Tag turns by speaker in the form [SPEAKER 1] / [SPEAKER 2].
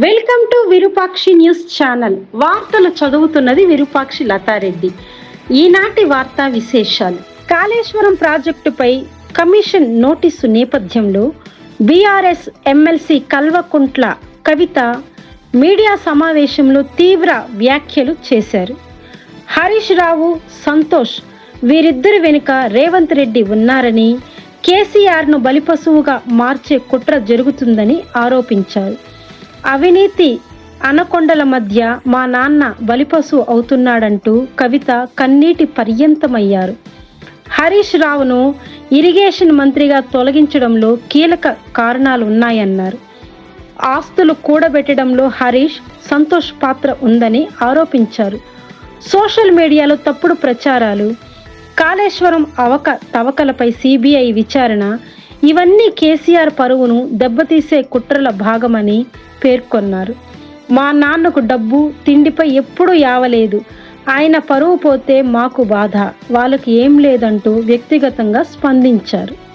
[SPEAKER 1] Welcome to Virupakshi news channel. వార్తలు చదువుతున్నది విరూపాక్షి లతారెడ్డి. ఈనాటి వార్తా విశేషాలు. కాళేశ్వరం ప్రాజెక్టుపై కమిషన్ నోటీసు నేపథ్యంలో BRS MLC Kalvakuntla Kavitha media సమావేశంలో తీవ్ర వ్యాఖ్యలు చేశారు. హరీష్ రావు సంతోష్ వీరిద్దరి వెనుక రేవంత్ రెడ్డి ఉన్నారని కేసీఆర్ను బలిపశువుగా మార్చే కుట్ర జరుగుతుందని ఆరోపించారు. అవినీతి అనకొండల మధ్య మా నాన్న బలిపశు అవుతున్నాడంటూ కవిత కన్నీటి పర్యంతమయ్యారు. హరీష్ రావును ఇరిగేషన్ మంత్రిగా తొలగించడంలో కీలక కారణాలు ఉన్నాయన్నారు ఆస్తులు కూడబెట్టడంలో హరీష్ సంతోష్ పాత్ర ఉందని ఆరోపించారు. సోషల్ మీడియాలో తప్పుడు ప్రచారాలు కాళేశ్వరం అవక తవకలపై సిబిఐ విచారణ ఇవన్నీ కేసీఆర్ పరువును దెబ్బతీసే కుట్రల భాగమని పేర్కొన్నారు. మా నాన్నకు డబ్బు తిండిపై ఎప్పుడూ యావలేదు. ఆయన పరువు పోతే మాకు బాధ. వాళ్ళకి ఏం లేదంటూ వ్యక్తిగతంగా స్పందించారు.